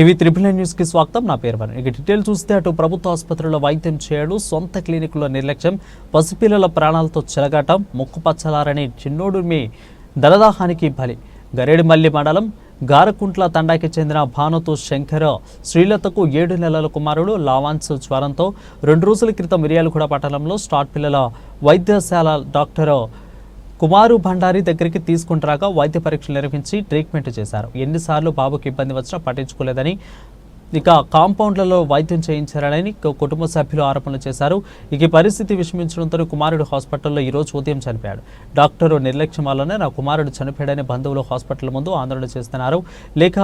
TV triple న్యూస్కి స్వాగతం. నా పేరు వరుణ్. ఇక డీటెయిల్ చూస్తే అటు ప్రభుత్వ ఆసుపత్రిలో వైద్యం చేయడు. సొంత క్లినిక్లో నిర్లక్ష్యం. పసిపిల్లల ప్రాణాలతో చెలగాటం. ముక్కు పచ్చలారని చిన్నోడు మీ దరదాహానికి బలి. గరేడిమల్లి మండలం గారకుంట్ల తండాకి చెందిన భానుతో శంకర్ శ్రీలతకు ఏడు నెలల కుమారుడు లావాన్స్ జ్వరంతో రెండు రోజుల క్రితం మిర్యాలగూడ పట్టణంలో స్టార్ట్ పిల్లల వైద్యశాల డాక్టర్ కుమారు భండారి దగ్గరికి తీసుకుంటారాగా వైద్య పరీక్షలు నిర్వహించి ట్రీట్మెంట్ చేశారు. ఎన్నిసార్లు బాబుకి ఇబ్బంది వచ్చినా పట్టించుకోలేదని ఇక కాంపౌండ్లలో వైద్యం చేయించారని కుటుంబ సభ్యులు ఆరోపణలు చేశారు. ఇక ఈ పరిస్థితి విషమించడంతో కుమారుడు హాస్పిటల్లో ఈరోజు ఉదయం చనిపోయాడు. డాక్టరు నిర్లక్ష్యం వల్లనే నా కుమారుడు చనిపోయాడని బంధువులు హాస్పిటల్ ముందు ఆందోళన చేస్తున్నారు. లేక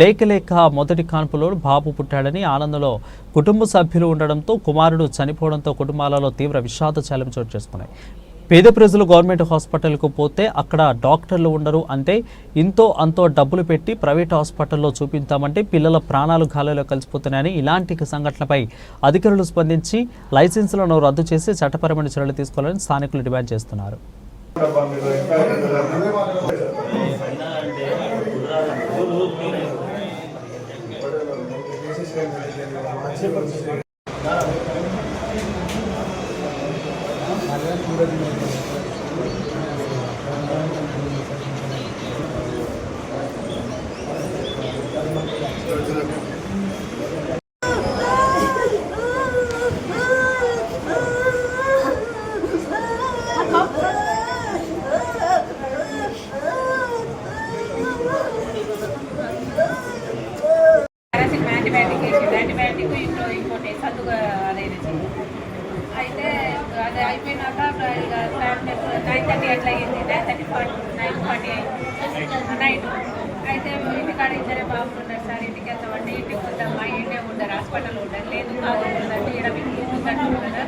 లేక లేక మొదటి కాన్పులో బాబు పుట్టాడని ఆనందంలో కుటుంబ సభ్యులు ఉండడంతో కుమారుడు చనిపోవడంతో కుటుంబాలలో తీవ్ర విషాద చాలం చోటు చేసుకున్నాయి. పేద ప్రజలు గవర్నమెంట్ హాస్పిటల్కు పోతే అక్కడ డాక్టర్లు ఉండరు అంటే ఇంతో అంతో డబ్బులు పెట్టి ప్రైవేట్ హాస్పిటల్లో చూపించామంటే పిల్లల ప్రాణాలు గాలిలో కలిసిపోతున్నాయని ఇలాంటి సంఘటనలపై అధికారులు స్పందించి లైసెన్సులను రద్దు చేసి చట్టపరమైన చర్యలు తీసుకోవాలని స్థానికులు డిమాండ్ చేస్తున్నారు. పారాసిట్ యాంటీబయాటిక్ వేసింది యాంటీబయాటిక్ ఇంట్లో ఇంకోటి సత్తుగా అదేది అయితే అది అయిపోయినాక ఇక నైన్ థర్టీ అట్లా అయ్యింది nine thirty forty nine forty night అయితే ఇంటికాడ ఇద్దరే బాబులు ఉన్నారు సార్. ఇంటికి వెళ్తామంటే ఇంటికి వద్దామా ఇంటే ఉండరు హాస్పిటల్ ఉండరు లేదు కాదు ఉందంటే ఇక్కడ మీకు ఉందంటే ఉండరు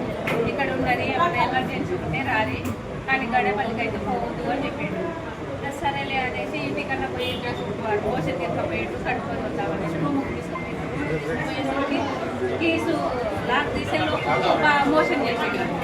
ఇక్కడ ఉండరు ఏమైనా ఎమర్జెన్సీ ఉంటే రారి కానీ గడపల్లికి అయితే పోవద్దు అని చెప్పాడు. సరేలే అనేసి ఇంటికన్నా పోయి చేసుకుంటారు ఓషన్ తీసుకుపోయాడు. కట్టుకొని వద్దామనేసి రూమ్కి తీసుకుపోయాడు. పోయేసరికి కీసు లాక్ తీసే లోపు మోషన్ చేసేటప్పుడు